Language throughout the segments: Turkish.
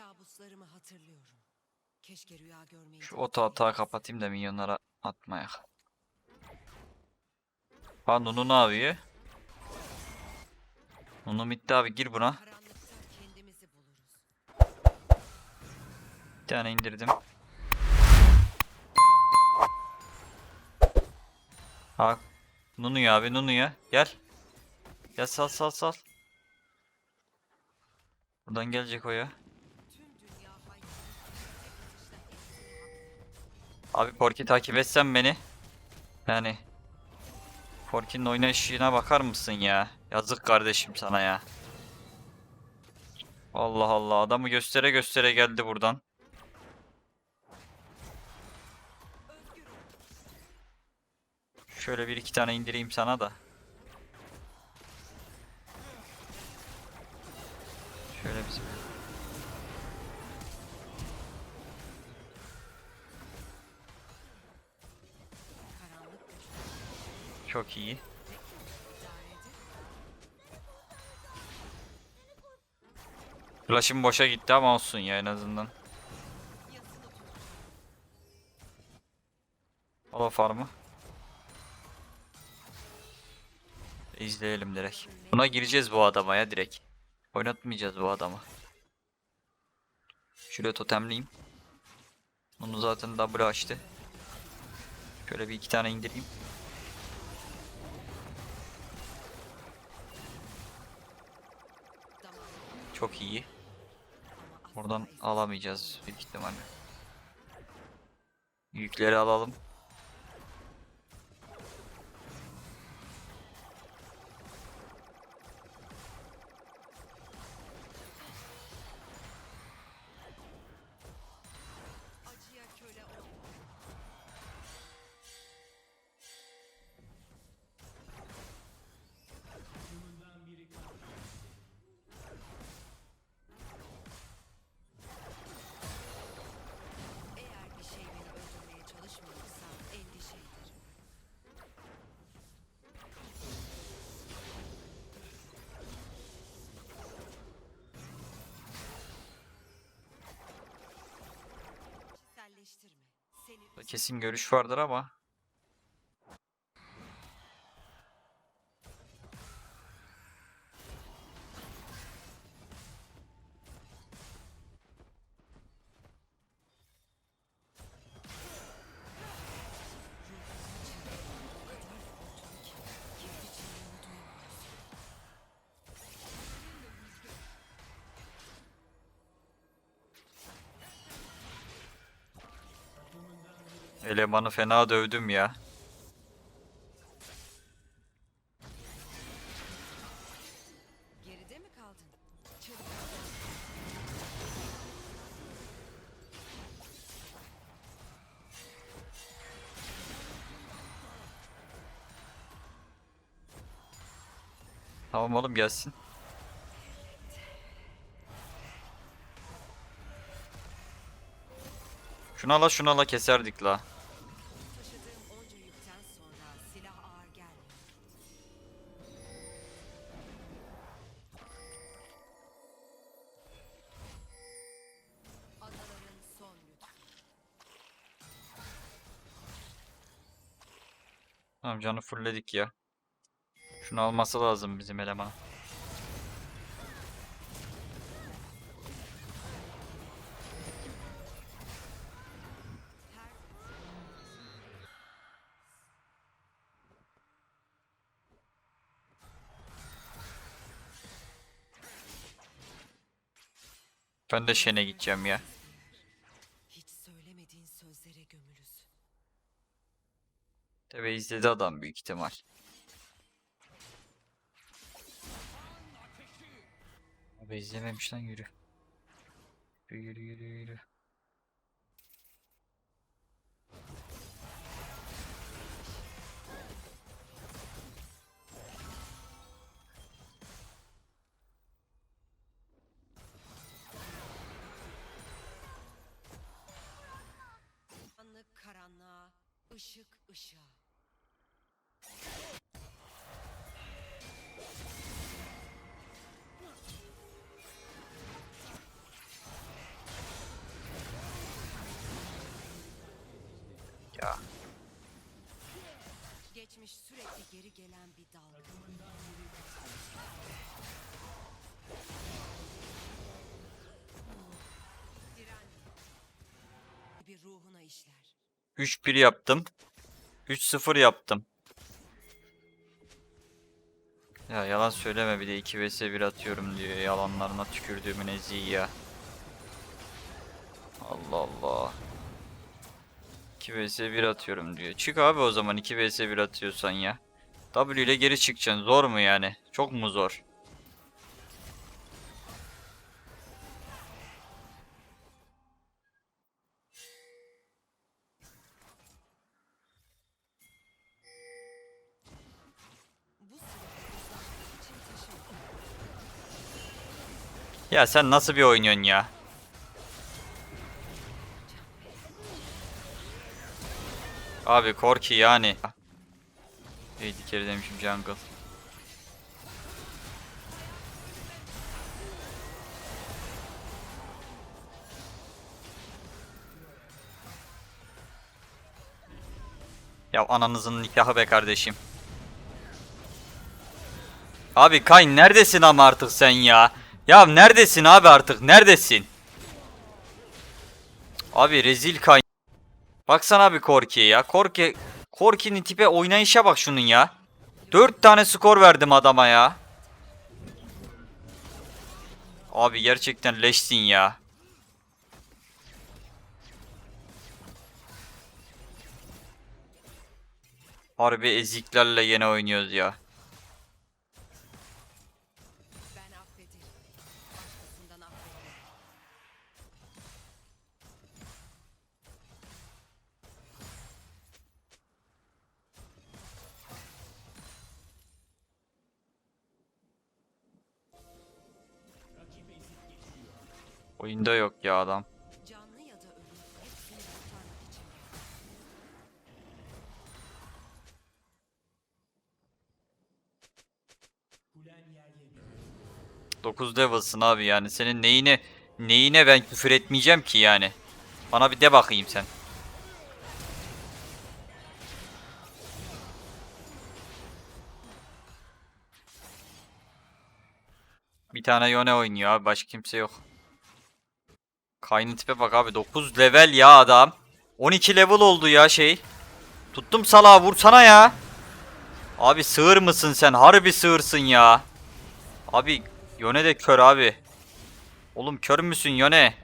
Kabuslarımı hatırlıyorum. Keşke rüya görmeyi... Şu oto atağı kapatayım da minyonlara atmayak. Ha Nunu ne yapıyor? Nunu bitti abi gir buna. Bir tane indirdim. Ha Nunu'ya abi Nunu'ya gel. Gel sal sal sal. Buradan gelecek o ya. Abi Porky takip etsen beni. Yani Porky'nin oynayışına bakar mısın ya? Yazık kardeşim sana ya. Allah Allah adamı göstere göstere geldi buradan. Şöyle bir iki tane indireyim sana da. Çok iyi. Flash'ım boşa gitti ama olsun ya en azından. O farmı. İzleyelim direkt. Buna gireceğiz bu adama ya direkt. Oynatmayacağız bu adamı. Şuraya totemleyeyim. Bunu zaten double açtı. Şöyle bir iki tane indireyim. Çok iyi. Buradan alamayacağız büyük ihtimalle. Yükleri alalım. Kesin görüş vardır ama. Elemanı fena dövdüm ya. Geride mi kaldın? Çabuk Tamam oğlum gelsin. Şuna la şuna la keserdik la. Tamam canı fullledik ya. Şunu alması lazım bizim eleman. Her Ben de şene gideceğim ya. Tabi izledi adam büyük ihtimal. Abi izlememiş lan yürü. Yürü yürü yürü yürü. Işığa. Geçmiş sürekli geri gelen bir dalga. Bir ruhuna işler. 3-1 yaptım. 3-0 yaptım. Ya yalan söyleme bir de 2 vs 1 atıyorum diyor. Yalanlarına tükürdüğümün eziği ya. Allah Allah. 2 vs 1 atıyorum diyor. Çık abi o zaman 2 vs 1 atıyorsan ya. W ile geri çıkacaksın. Zor mu yani? Çok mu zor? Ya sen nasıl bir oynuyorsun ya? Abi Korki yani. Hey dikeri demişim jungle. Ya ananızın nikahı be kardeşim. Abi Kayn neredesin ama artık sen ya? Ya neredesin abi artık? Neredesin? Abi rezil Kayn. Baksana abi Korki'ye ya. Korki Korki'nin tipe oynayışa bak şunun ya. 4 tane skor verdim adama ya. Abi gerçekten leşsin ya. Harbi eziklerle yine oynuyoruz ya. Oyunda yok ya adam. 9 level'sın abi yani. Senin neyine neyine ben küfür etmeyeceğim ki yani. Bana bir de bakayım sen. Bir tane Yone oynuyor abi. Başka kimse yok. Kayn'ın tipe bak abi. 9 level ya adam. 12 level oldu ya şey. Tuttum salağı vursana ya. Abi sığır mısın sen? Harbi sığırsın ya. Abi Yone de kör abi. Oğlum kör müsün Yone?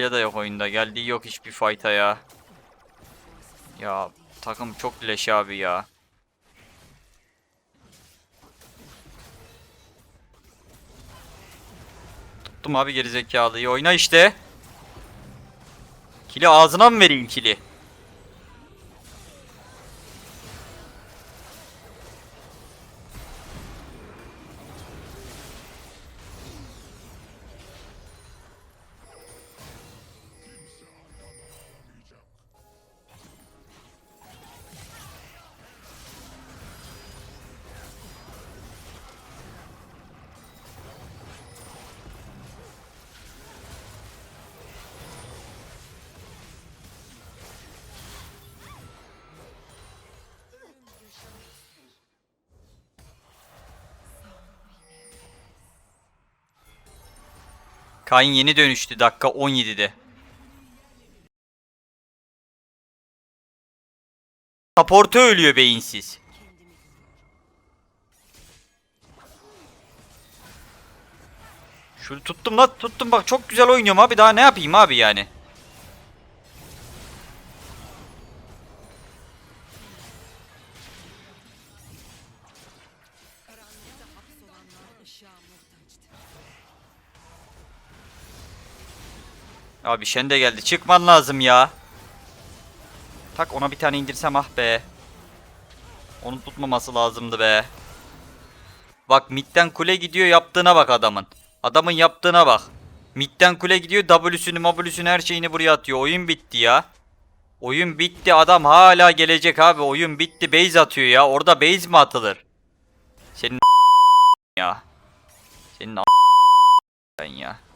İrelia da yok oyunda. Geldiği yok hiçbir fight'a ya. Ya takım çok leş abi ya. Tuttum abi gerizekalıyı. Oyna işte. Kili ağzına mı vereyim kili? Kayn yeni dönüştü dakika 17'de. Support'u ölüyor beyinsiz. Şunu tuttum la tuttum bak çok güzel oynuyorum abi daha ne yapayım abi yani. Abi Shen de geldi çıkman lazım ya. Tak ona bir tane indirsem ah be. Onu tutmaması lazımdı be. Bak midden kule gidiyor yaptığına bak adamın. Adamın yaptığına bak. Midden kule gidiyor W'sünü W'sünü her şeyini buraya atıyor. Oyun bitti ya. Oyun bitti adam hala gelecek abi. Oyun bitti base atıyor ya. Orada base mi atılır? Senin ya. Senin ben ya.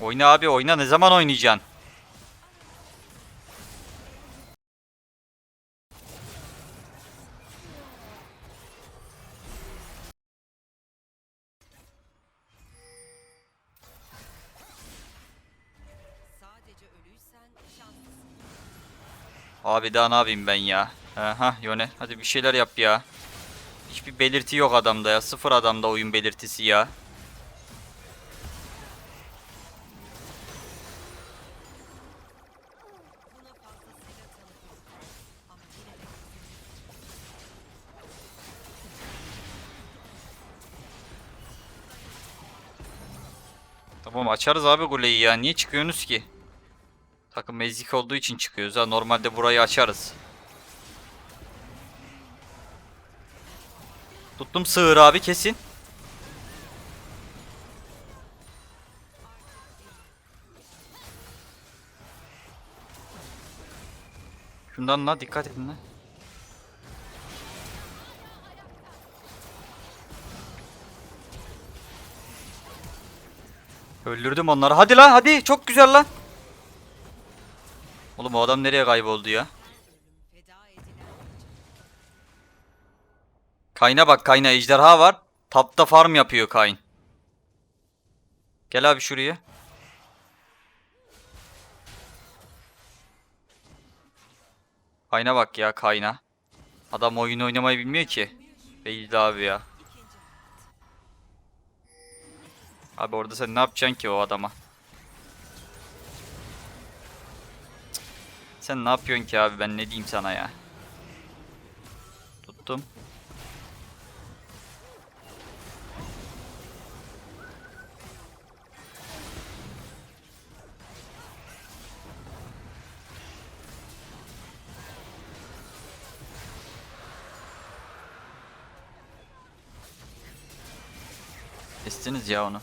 Oyna abi oyna ne zaman oynayacaksın? Abi daha ne yapayım ben ya? Aha Yone hadi bir şeyler yap ya. Hiçbir belirti yok adamda ya. Sıfır adamda oyun belirtisi ya. Tamam açarız abi kuleyi ya. Niye çıkıyorsunuz ki? Takım ezik olduğu için çıkıyoruz ha. Normalde burayı açarız. Tuttum sığır abi kesin. Şundan la dikkat edin la. Öldürdüm onları. Hadi lan hadi. Çok güzel lan. Oğlum o adam nereye kayboldu ya? Kayna bak kayna ejderha var. Tapta farm yapıyor Kayn. Gel abi şuraya. Kayna bak ya kayna. Adam oyun oynamayı bilmiyor ki. Belli abi ya. Abi orada sen ne yapacaksın ki o adama? Sen ne yapıyorsun ki abi ben ne diyeyim sana ya? Tuttum. Kestiniz ya onu.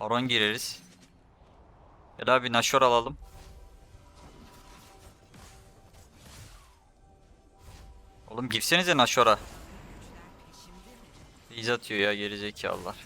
Baron gireriz. Gel abi Nashor alalım. Oğlum girsenize Nashor'a. İz atıyor ya gerizekalılar.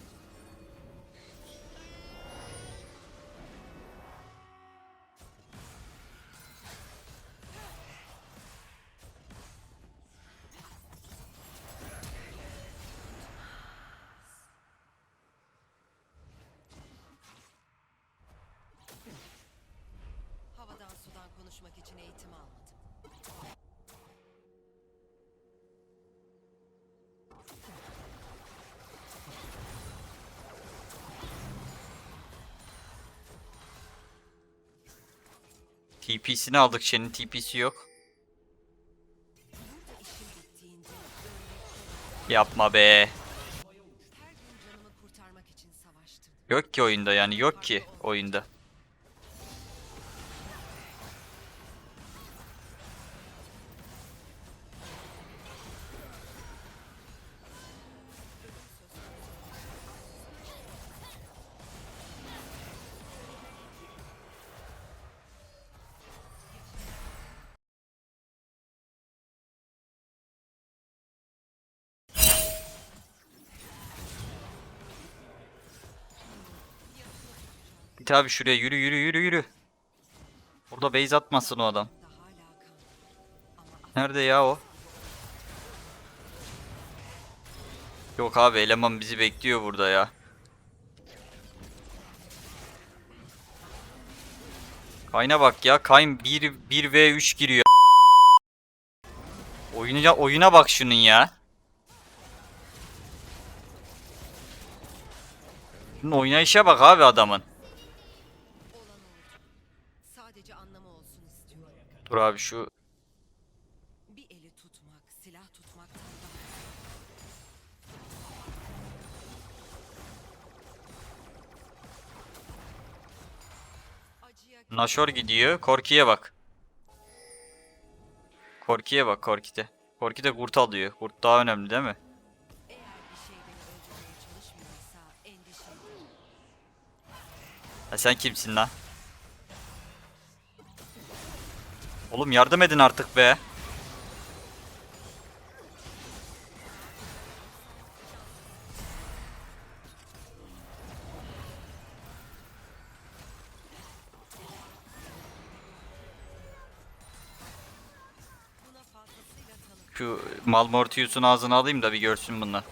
Konuşmak için eğitim almadım. TP'sini aldık. Şen'in TP'si yok. Yapma be. Yok ki oyunda yani yok ki oyunda. Git abi şuraya yürü yürü yürü yürü. Burada base atmasın o adam. Nerede ya o? Yok abi eleman bizi bekliyor burada ya. Kayna bak ya. Kayn 1 1 v 3 giriyor. Oyuna oyuna bak şunun ya. Şunun oynayışa bak abi adamın. Sadece anlamı olsun istiyorum. Dur abi şu Bir eli tutmak, silah tutmaktan daha Nashor gidiyor. Korki'ye bak. Korki'ye bak Korki'de. Korki de kurt alıyor. Kurt daha önemli değil mi? bir şey sen kimsin lan? Oğlum yardım edin artık be. Şu Malmortius'un ağzını alayım da bir görsün bunlar.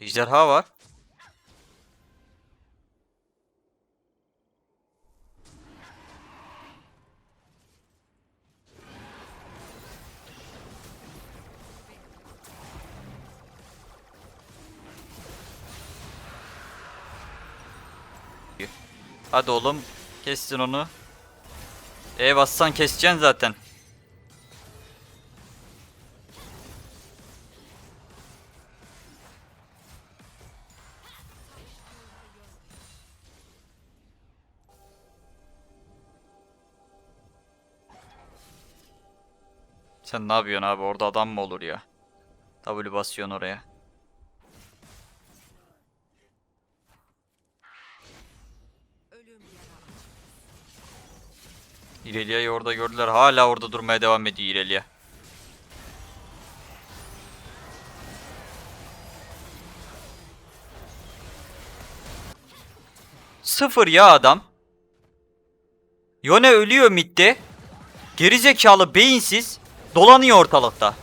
Ejderha var. Hadi oğlum kestin onu. E bassan keseceksin zaten. Sen ne yapıyorsun abi? Orada adam mı olur ya? W basıyorsun oraya. İrelia'yı orada gördüler. Hala orada durmaya devam ediyor İrelia. Sıfır ya adam. Yone ölüyor midde. Gerizekalı beyinsiz dolanıyor ortalıkta.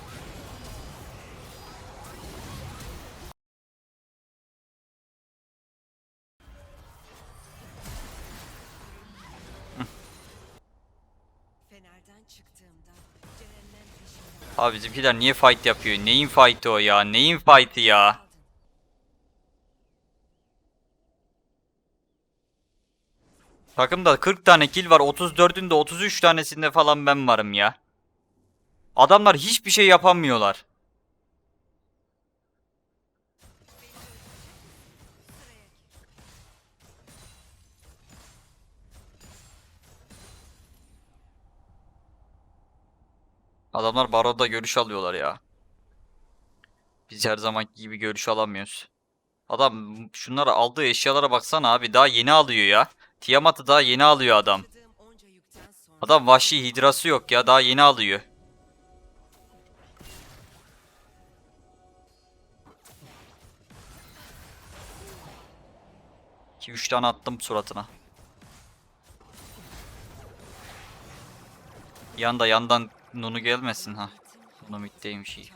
Abi bizimkiler niye fight yapıyor? Neyin fight'ı o ya? Neyin fight'ı ya? Takımda 40 tane kill var. 34'ünde 33 tanesinde falan ben varım ya. Adamlar hiçbir şey yapamıyorlar. Adamlar baroda görüş alıyorlar ya. Biz her zamanki gibi görüş alamıyoruz. Adam şunlara aldığı eşyalara baksana abi. Daha yeni alıyor ya. Tiamat'ı daha yeni alıyor adam. Adam vahşi hidrası yok ya. Daha yeni alıyor. İki üç tane attım suratına. Yanda yandan Nunu gelmesin ha. Nunu middeymiş iyi.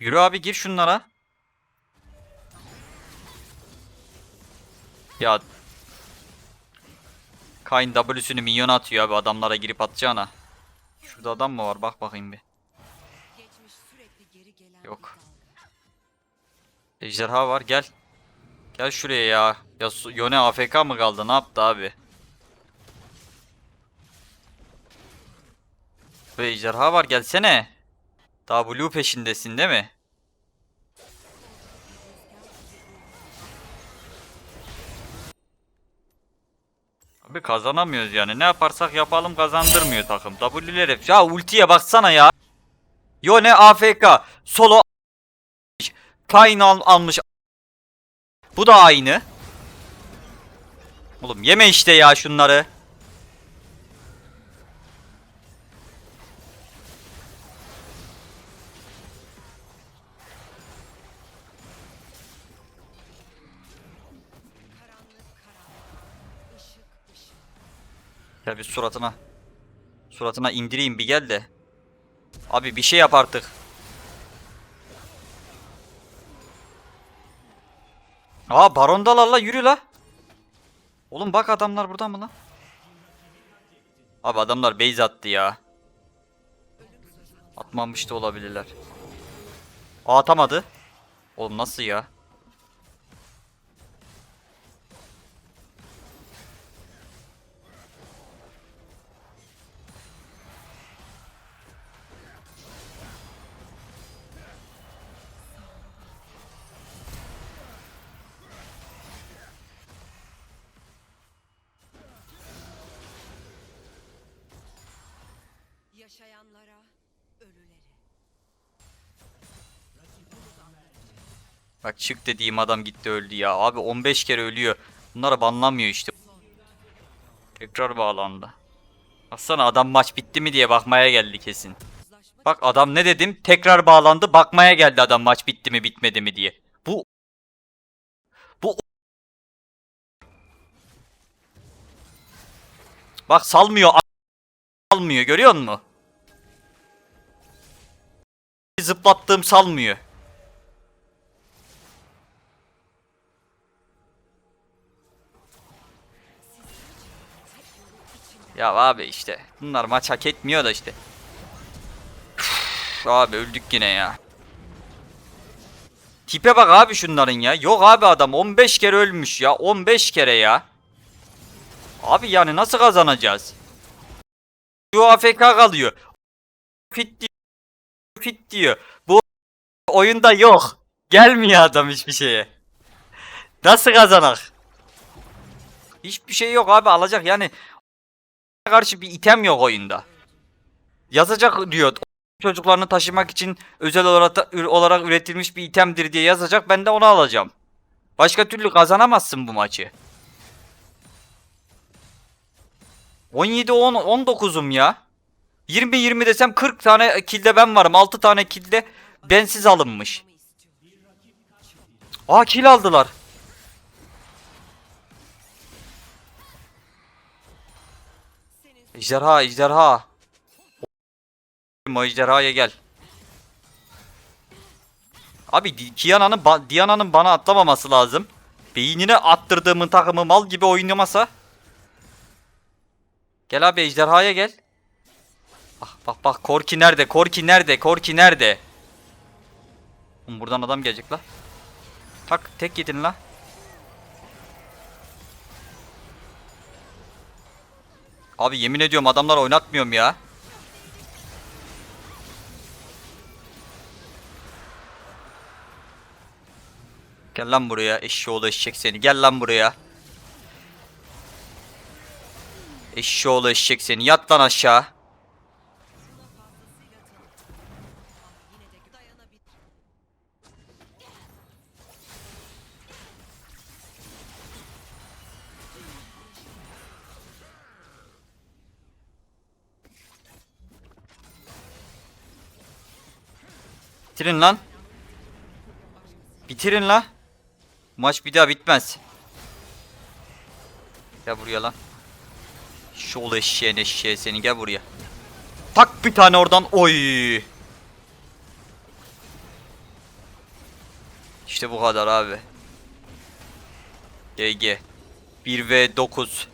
Yürü abi gir şunlara. Ya Kayn W'sünü minyona atıyor abi adamlara girip atacağına. Şurada adam mı var? Bak bakayım bir. Yok. Ejderha var gel. Gel şuraya ya. Ya Yone AFK mı kaldı? Ne yaptı abi? Ve ejderha var gelsene. Daha blue peşindesin değil mi? Abi kazanamıyoruz yani. Ne yaparsak yapalım kazandırmıyor takım. W'ler hep. Ya ultiye baksana ya. Yone AFK. Solo Kayn al- almış. Bu da aynı. Oğlum yeme işte ya şunları. Ya bir suratına. Suratına indireyim bir gel de. Abi bir şey yap artık. Aa barondalar la yürü la. Oğlum bak adamlar burada mı lan? Abi adamlar base attı ya. Atmamış da olabilirler. Aa atamadı. Oğlum nasıl ya? Yaşayanlara ölüleri. Bak çık dediğim adam gitti öldü ya. Abi 15 kere ölüyor. Bunları banlamıyor işte. Tekrar bağlandı. Baksana adam maç bitti mi diye bakmaya geldi kesin. Bak adam ne dedim? Tekrar bağlandı. Bakmaya geldi adam maç bitti mi bitmedi mi diye. Bu bu Bak salmıyor. a- Salmıyor görüyor musun? Zıplattığım salmıyor. Ya abi işte bunlar maç hak etmiyor da işte. Üf, abi öldük yine ya. Tipe bak abi şunların ya. Yok abi adam 15 kere ölmüş ya. 15 kere ya. Abi yani nasıl kazanacağız? Şu AFK kalıyor. Fit. Fit diyor. Bu oyunda yok. Gelmiyor adam hiçbir şeye. Nasıl kazanak? Hiçbir şey yok abi alacak yani. Karşı bir item yok oyunda. Yazacak diyor. Çocuklarını taşımak için özel olarak, üretilmiş bir itemdir diye yazacak. Ben de onu alacağım. Başka türlü kazanamazsın bu maçı. 17 10 19'um ya. 20 20 desem 40 tane kilde ben varım. 6 tane kilde bensiz alınmış. Aa kill aldılar. Ejderha, ejderha. O ejderhaya gel. Abi Di- Kiana'nın ba- Diana'nın bana atlamaması lazım. Beynine attırdığımın takımı mal gibi oynamasa. Gel abi ejderhaya gel. Bak bak bak Korki nerede? Korki nerede? Korki nerede? Oğlum buradan adam gelecek la. Tak tek yedin la. Abi yemin ediyorum adamlar oynatmıyorum ya. Gel lan buraya eşşoğlu eşek seni. Gel lan buraya. Eşşoğlu eşek seni. Yat lan aşağı. Bitirin lan. Bitirin la. Maç bir daha bitmez. Gel buraya lan. Şol eşeğin eşeği seni gel buraya. Tak bir tane oradan. Oy. İşte bu kadar abi. GG. 1 v 9.